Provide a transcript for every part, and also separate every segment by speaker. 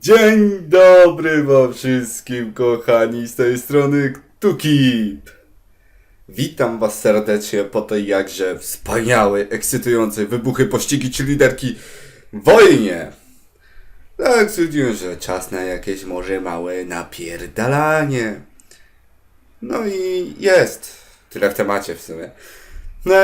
Speaker 1: Dzień dobry wam wszystkim kochani z tej strony Tukip. Witam was serdecznie po tej jakże wspaniałej, ekscytującej wybuchy pościgi czy liderki wojnie. Tak stwierdziłem, że czas na jakieś może małe napierdalanie. No i jest. Tyle w temacie w sumie. No,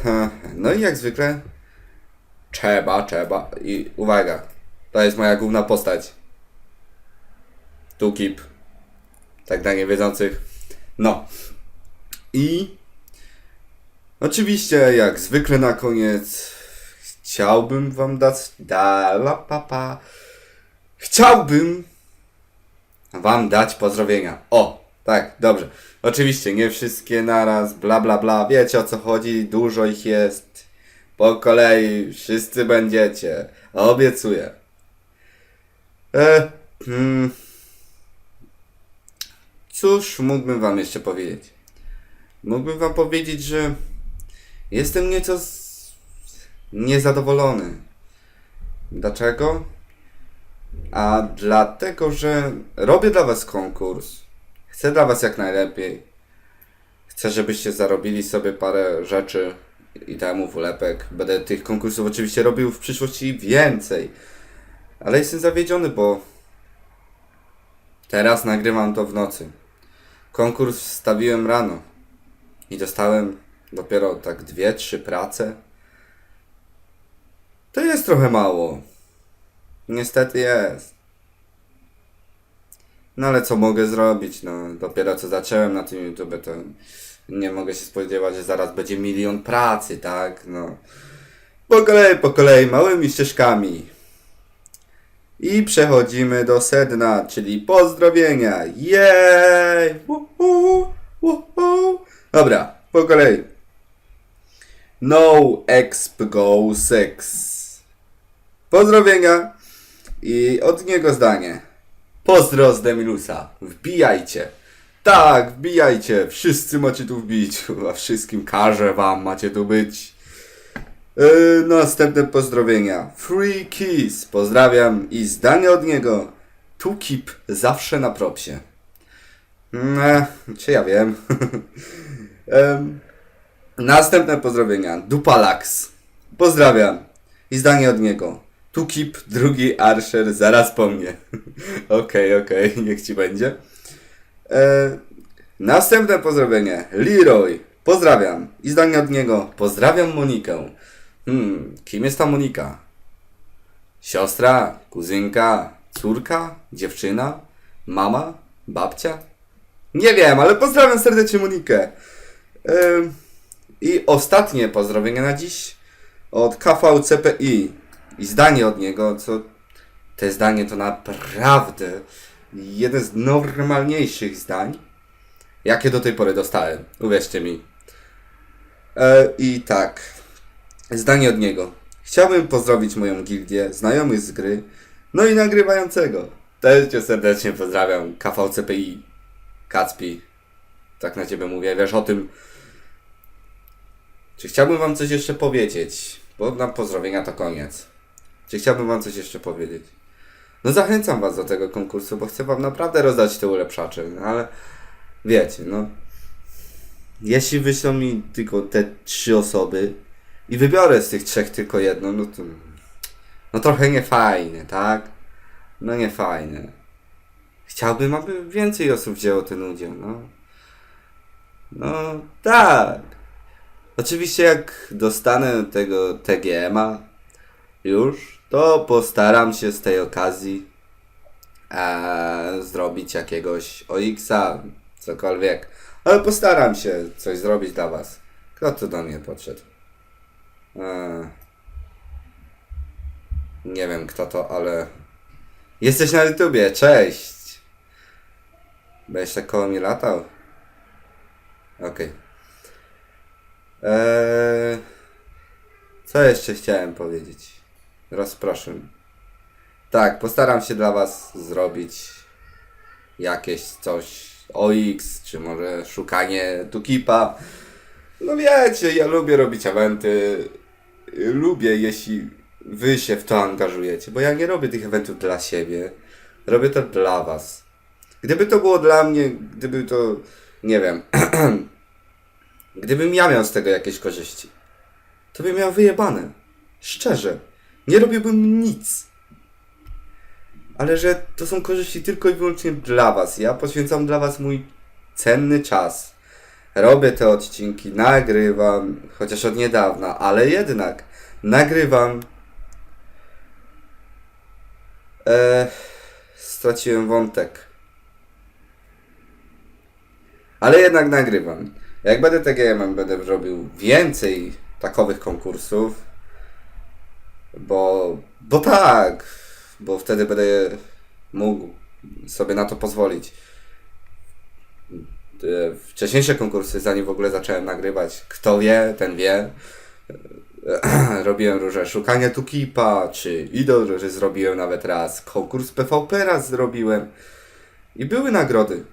Speaker 1: no i jak zwykle trzeba, trzeba i uwaga, to jest moja główna postać. Tukip. Tak dla niewiedzących. No. I oczywiście jak zwykle na koniec chciałbym wam dać da la pa, pa. Chciałbym wam dać pozdrowienia. O, tak, dobrze. Oczywiście, nie wszystkie naraz, bla bla bla. Wiecie o co chodzi, dużo ich jest. Po kolei, wszyscy będziecie. Obiecuję. E, hmm. Cóż mógłbym wam jeszcze powiedzieć? Mógłbym wam powiedzieć, że jestem nieco z... niezadowolony. Dlaczego? A dlatego, że robię dla was konkurs. Chcę dla was jak najlepiej. Chcę, żebyście zarobili sobie parę rzeczy i temu ulepek. Będę tych konkursów oczywiście robił w przyszłości więcej. Ale jestem zawiedziony, bo teraz nagrywam to w nocy. Konkurs wstawiłem rano i dostałem dopiero tak dwie, trzy prace. To jest trochę mało. Niestety jest. No ale co mogę zrobić? No dopiero co zacząłem na tym YouTube, to nie mogę się spodziewać, że zaraz będzie milion pracy, tak? No. Po kolei, po kolei, małymi ścieżkami. I przechodzimy do sedna, czyli pozdrowienia. Jej! Uhu, uhu. Dobra, po kolei. No exp go sex. Pozdrowienia i od niego zdanie. Pozdro z Demilusa. Wbijajcie. Tak, wbijajcie. Wszyscy macie tu wbić. Chyba wszystkim każę wam, macie tu być. Yy, następne pozdrowienia. Free Kiss. Pozdrawiam i zdanie od niego. Tu keep zawsze na propsie. Ne, czy ja wiem. Em, następne pozdrowienia. Dupalax. Pozdrawiam. I zdanie od niego. Tu keep, drugi Archer, zaraz po mnie. Okej, okej, niech ci będzie. E, następne pozdrowienie. Leroy. Pozdrawiam. I zdanie od niego. Pozdrawiam Monikę. Hmm, kim jest ta Monika? Siostra, kuzynka, córka, dziewczyna, mama, babcia? Nie wiem, ale pozdrawiam serdecznie Monikę. Ym, I ostatnie pozdrowienie na dziś od KVCPI. I zdanie od niego, co te zdanie to naprawdę jeden z normalniejszych zdań, jakie do tej pory dostałem. Uwierzcie mi. E, I tak. Zdanie od niego. Chciałbym pozdrowić moją gildię, znajomych z gry, no i nagrywającego. Też cię serdecznie pozdrawiam, KVCPI, Kacpi. Tak na ciebie mówię, wiesz o tym. Czy chciałbym wam coś jeszcze powiedzieć? Bo na pozdrowienia to koniec. Czy chciałbym wam coś jeszcze powiedzieć? No zachęcam was do tego konkursu, bo chcę wam naprawdę rozdać te ulepszacze, no ale wiecie, no jeśli wyślą mi tylko te trzy osoby i wybiorę z tych trzech tylko jedną, no to no trochę niefajne, tak? No niefajne. Chciałbym, aby więcej osób wzięło ten udział, no. No tak. Oczywiście jak dostanę tego TGM-a już, to postaram się z tej okazji e, zrobić jakiegoś OX-a, cokolwiek. Ale postaram się coś zrobić dla was. Kto tu do mnie podszedł? E, nie wiem kto to, ale... Jesteś na YouTubie, cześć! Będziesz tak koło mnie latał? Okej. Eee, co jeszcze chciałem powiedzieć? Rozproszę. Tak, postaram się dla Was zrobić jakieś coś OX, czy może szukanie Tukipa. No wiecie, ja lubię robić eventy. Lubię, jeśli Wy się w to angażujecie, bo ja nie robię tych eventów dla siebie. Robię to dla Was. Gdyby to było dla mnie, gdyby to, nie wiem, gdybym ja miał z tego jakieś korzyści, to bym miał wyjebane. Szczerze. Nie robiłbym nic. Ale że to są korzyści tylko i wyłącznie dla Was. Ja poświęcam dla Was mój cenny czas. Robię te odcinki, nagrywam, chociaż od niedawna, ale jednak nagrywam. Eee, straciłem wątek. Ale jednak nagrywam. Jak będę TGM, będę robił więcej takowych konkursów. Bo, bo tak, bo wtedy będę mógł sobie na to pozwolić. E, Wcześniejsze konkursy, zanim w ogóle zacząłem nagrywać, kto wie, ten wie. E, Robiłem różne szukania Tukipa, czy Idol, że zrobiłem nawet raz. Konkurs PvP raz zrobiłem. I były nagrody.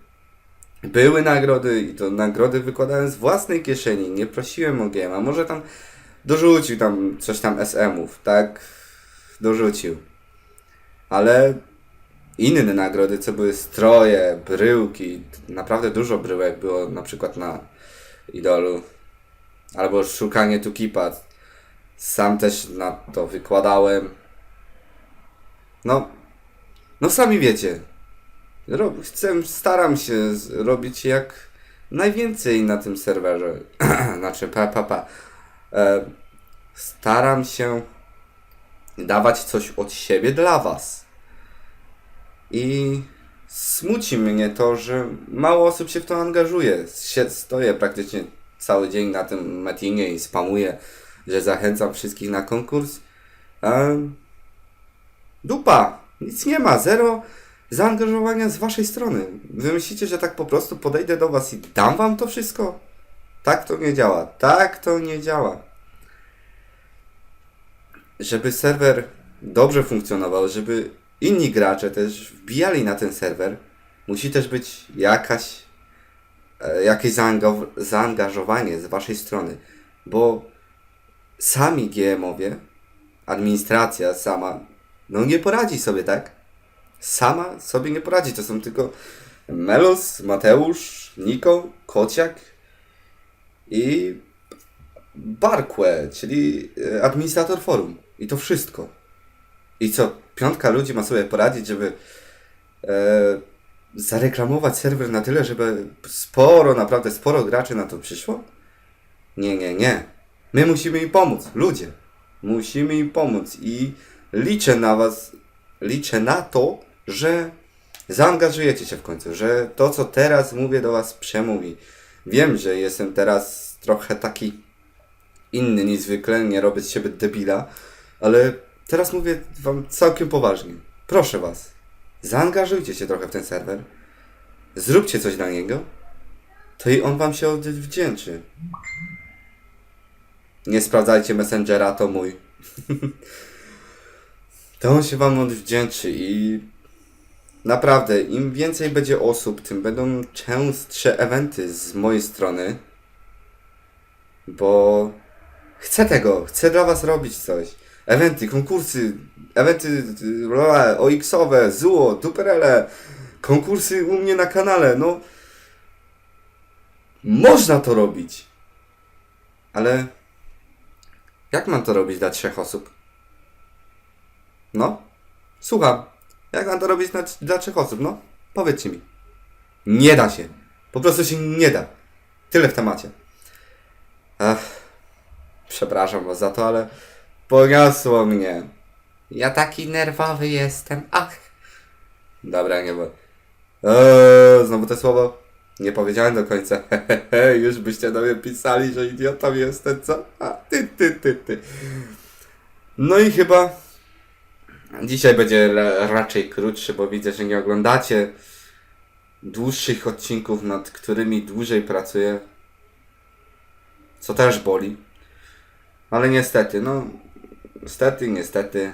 Speaker 1: Były nagrody i to nagrody wykładałem z własnej kieszeni. Nie prosiłem o GM, a może tam dorzucił tam coś tam SM-ów, tak? Dorzucił. Ale inne nagrody, co były stroje, bryłki, naprawdę dużo bryłek było na przykład na Idolu. Albo szukanie Tukipa. Sam też na to wykładałem. No, no sami wiecie. Rob, chcę, staram się robić jak najwięcej na tym serwerze. znaczy, pa, pa, pa. E, staram się dawać coś od siebie dla Was. I smuci mnie to, że mało osób się w to angażuje. Stoję praktycznie cały dzień na tym metinie i spamuję, że zachęcam wszystkich na konkurs. A dupa! Nic nie ma, zero zaangażowania z Waszej strony. Wy myślicie, że tak po prostu podejdę do Was i dam Wam to wszystko? Tak to nie działa. Tak to nie działa żeby serwer dobrze funkcjonował, żeby inni gracze też wbijali na ten serwer, musi też być jakaś, e, jakieś zaanga- zaangażowanie z waszej strony, bo sami GM-owie, administracja sama, no nie poradzi sobie, tak? Sama sobie nie poradzi. To są tylko Melos, Mateusz, Niko, Kociak i Barkwe, czyli e, administrator forum. I to wszystko. I co, piątka ludzi ma sobie poradzić, żeby e, zareklamować serwer na tyle, żeby sporo, naprawdę sporo graczy na to przyszło? Nie, nie, nie. My musimy im pomóc, ludzie. Musimy im pomóc i liczę na was, liczę na to, że zaangażujecie się w końcu, że to, co teraz mówię do was przemówi. Wiem, że jestem teraz trochę taki inny niż zwykle, nie robię z siebie debila, ale teraz mówię wam całkiem poważnie. Proszę was, zaangażujcie się trochę w ten serwer, zróbcie coś dla niego, to i on wam się odwdzięczy. Nie sprawdzajcie Messengera, to mój. to on się wam odwdzięczy i naprawdę, im więcej będzie osób, tym będą częstsze eventy z mojej strony, bo Chcę tego, chcę dla was robić coś. Eventy, konkursy, eventy OX-owe, ZUO, duperele, konkursy u mnie na kanale, no. Można to robić. Ale jak mam to robić dla trzech osób? No, słucham. Jak mam to robić dla, dla trzech osób? No, powiedzcie mi. Nie da się. Po prostu się nie da. Tyle w temacie. Ach, przepraszam was za to, ale poniosło mnie. Ja taki nerwowy jestem. Ach. Dobra, nie bo. Eee, znowu to słowo. Nie powiedziałem do końca. Już byście do mnie pisali, że idiotą jestem, co? A, ty, ty, ty, ty. No i chyba dzisiaj będzie ra- raczej krótszy, bo widzę, że nie oglądacie dłuższych odcinków, nad którymi dłużej pracuję. Co też boli. Ale niestety, no. Niestety, niestety.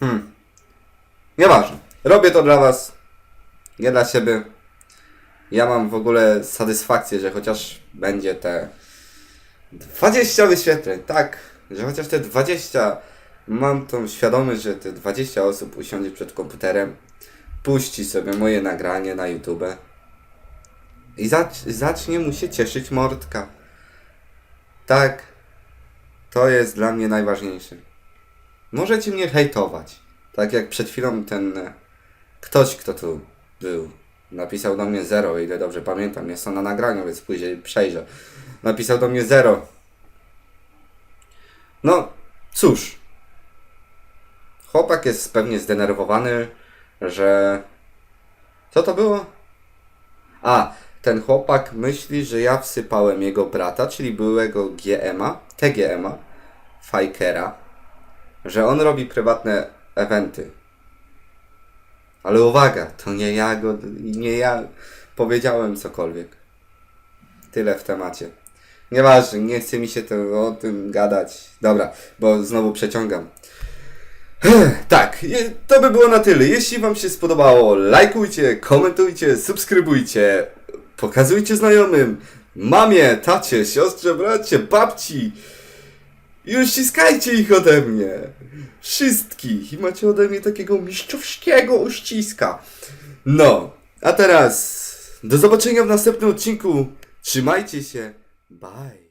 Speaker 1: Hmm. Nieważne. Robię to dla Was. Nie dla siebie. Ja mam w ogóle satysfakcję, że chociaż będzie te 20 wyświetleń, tak, że chociaż te 20, mam tą świadomość, że te 20 osób usiądzie przed komputerem, puści sobie moje nagranie na YouTube i zac- zacznie mu się cieszyć mordka. Tak, to jest dla mnie najważniejsze. Możecie mnie hejtować, tak jak przed chwilą ten e, ktoś, kto tu był, napisał do mnie zero, ile dobrze pamiętam, jest to na nagraniu, więc później przejrzę. Napisał do mnie zero. No, cóż. Chłopak jest pewnie zdenerwowany, że. Co to było? A, ten chłopak myśli, że ja wsypałem jego brata, czyli byłego GMA, TGMA, Fajkera, że on robi prywatne eventy. Ale uwaga, to nie ja go, nie ja powiedziałem cokolwiek. Tyle w temacie. Nieważne, nie chce mi się to, o tym gadać. Dobra, bo znowu przeciągam. Tak, to by było na tyle. Jeśli Wam się spodobało, lajkujcie, komentujcie, subskrybujcie, pokazujcie znajomym, mamie, tacie, siostrze, bracie, babci. I uściskajcie ich ode mnie. Wszystkich. I macie ode mnie takiego mistrzowskiego uściska. No, a teraz do zobaczenia w następnym odcinku. Trzymajcie się. Bye.